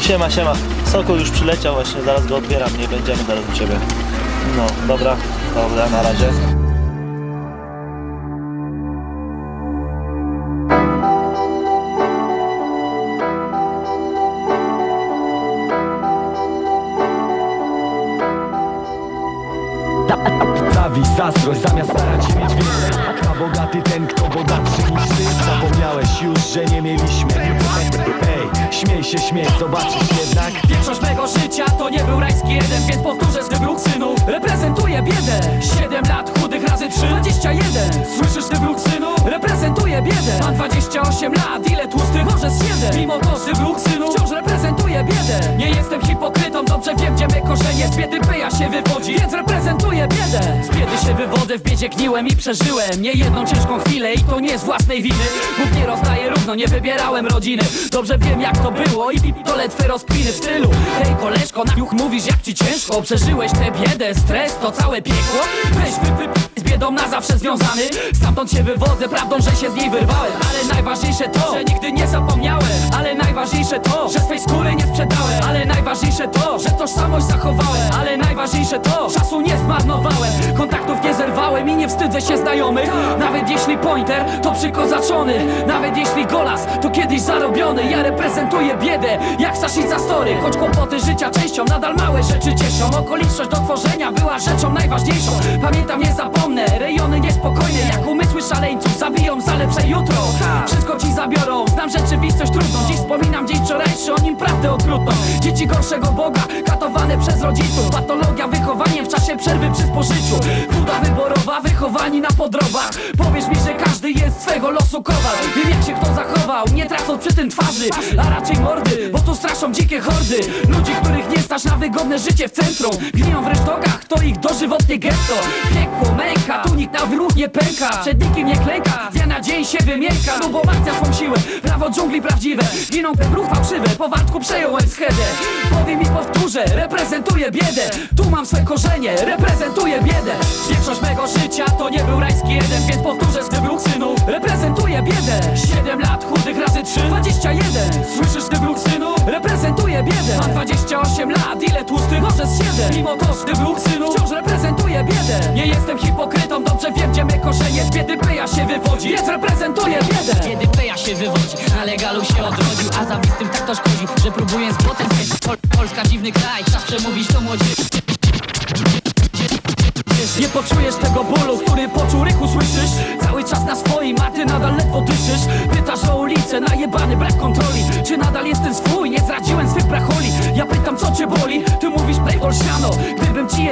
Siema, siema. Sokół już przyleciał właśnie, zaraz go odbieram, nie będziemy zaraz u ciebie. No, dobra, dobra, na razie. Zawi zazdrość zamiast starać się mieć więcej A bogaty ten, kto bogatszy niż ty Zapomniałeś już, że nie mieliśmy się, śmiej, zobaczysz jednak. Większość mego życia to nie był rajski jeden Więc powtórzę z synu. Reprezentuję biedę. 7 lat chudych razy 3 21 Słyszysz synu? Reprezentuję biedę. Mam 28 lat, ile tłustych może z 7 Mimo to synu Wciąż reprezentuję biedę. Nie jestem hipokrytą, dobrze wiem gdzie me korzenie. Z biedy pyja się wywodzi, więc reprezentuję biedę. Z biedy się wywodzę, w biedzie gniłem i przeżyłem. Nie jedną ciężką chwilę i to nie z własnej winy. Bóg nie rozdaje równo, nie wybierałem rodziny. Dobrze wiem jak to było i to letwe rozkminy w stylu. Hej koleżko, na juch mówisz jak ci ciężko. Przeżyłeś tę biedę, stres, to całe piekło. Weź wy, wy, z biedą na zawsze związany. Stamtąd się wywodzę, prawdą, że się z niej wyrwałem. Ale najważniejsze to, że nigdy nie zapomniałem. Ale najważniejsze to, że swej skóry nie sprzedałem. Ale najważniejsze to, że tożsamość zachowałem. Ale najważniejsze to, czasu nie zmarnowałem. Kontaktów nie zerwałem i nie wstydzę się znajomych. Nawet jeśli pointer to przykozaczony. Nawet jeśli golas to kiedyś zarobiony Ja reprezentuję biedę, jak Saszica Story. Choć kłopoty życia częścią nadal małe rzeczy cieszą. Okoliczność do tworzenia była rzeczą najważniejszą. Pamiętam, nie zapomnę, rejony niespokojne. Jak umysły szaleńców zabiją za lepsze jutro. Wszystko ci zabiorą, znam rzeczywistość trudną. Dziś wspominam dzień wczorajszy, o nim prawdę okrutną. Dzieci gorszego Boga, katowane przez rodziców. Patologia wychowaniem w czasie przerwy przy spożyciu. Buda wyborowa, wychowani na podrobach Powiesz mi, że każdy jest swego losu kowal. Wiem jak się kto zachował, nie tracąc przy tym twarzy. A raczej mordy, bo tu straszą dzikie hordy. Ludzi, których nie stać na wygodne życie w centrum. Gniją w resztokach, to ich dożywotnie getto. Piekło, męka, tu nikt na wyruch nie pęka. Przed nikim nie klęka, dnia na dzień się wymienka Lubą akcja swą siłę, prawo dżungli prawdziwe. Giną te bruch fałszywe, po wartku przejąłem schedę Powiem i powtórzę, reprezentuję biedę. Tu mam swe korzenie, reprezentuję biedę. Większość mego życia to nie był rajski jeden Więc powtórzę z tym ruch synu. Reprezentuję biedę. 7 lat chudych razy 3 21 Słyszysz 7 Mimo to tym ruch synu Wciąż reprezentuję biedę. Nie jestem hipokrytą, dobrze wiem gdzie me korzenie Z biedy pyja się wywodzi, więc reprezentuję biedę. Kiedy peja się wywodzi, na legalu się odrodził A zawistym tak to szkodzi, że próbuję z błotem Pol Polska dziwny kraj, czas przemówić do młodzieży. Nie poczujesz tego bólu, który poczuł rychu słyszysz. Cały czas na swoim, a ty nadal ledwo dyszysz. Pytasz o ulicę, najebany brak kontroli. Czy nadal jestem swój, nie zdradziłem swych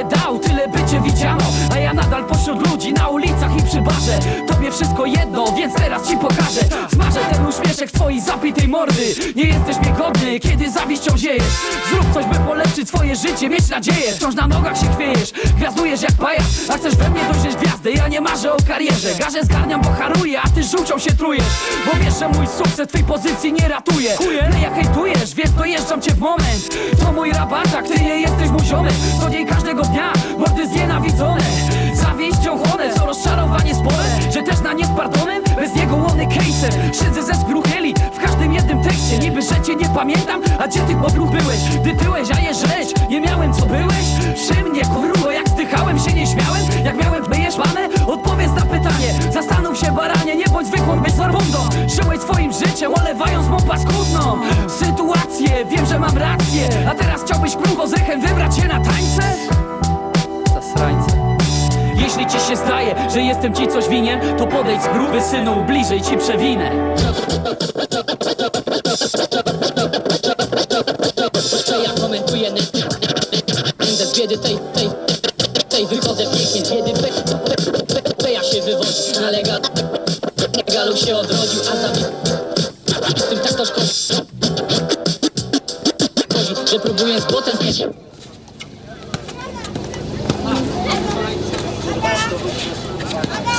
dał, tyle by cię widziano ja nadal pośród ludzi, na ulicach i przy barze. Tobie wszystko jedno, więc teraz ci pokażę. Zmarzę ten uśmieszek twojej zapitej mordy. Nie jesteś mnie godny, kiedy zawiścią ziejesz. Zrób coś, by polepszyć swoje życie, mieć nadzieję. Wciąż na nogach się chwiejesz, gwiazdujesz jak pajac. A chcesz we mnie dojrzeć gwiazdę, ja nie marzę o karierze. Garze zgarniam, bo haruję, a ty żółcią się trujesz. Bo wiesz, że mój sukces twej pozycji nie ratuje. Nie jak hejtujesz, więc dojeżdżam cię w moment. To mój rabatak, ty nie jesteś mój ziomek. Co dzień każdego dnia, mordy znienawidzone Zawiścią chłonę, co rozczarowanie spore Że też na nie z pardonem, bez niego łony case'em Siedzę ze skruchieli w każdym jednym tekście Niby, że cię nie pamiętam, a gdzie ty podruch byłeś? Gdy tyłeś, a je nie miałem co byłeś? Przy mnie, kurwo, jak zdychałem się nie śmiałem Jak miałem myjesz manę? Odpowiedz na pytanie Zastanów się baranie, nie bądź zwykłą bezarbundą Żyłeś swoim życiem, olewając mą paskudną Sytuację, wiem, że mam rację A teraz chciałbyś kurwo z echem wybrać się na tańce? Zasrańce jeśli ci się zdaje, że jestem ci coś winien To podejdź z gruby synu, bliżej ci przewinę. Ja komentuję Będę z biedy tej, tej, tej wychodzę pięknie Z biedy peja się wywodzi Na legal, legalu się odrodził, a zawistym tak to szkodzi Że próbuję z błotem Okay.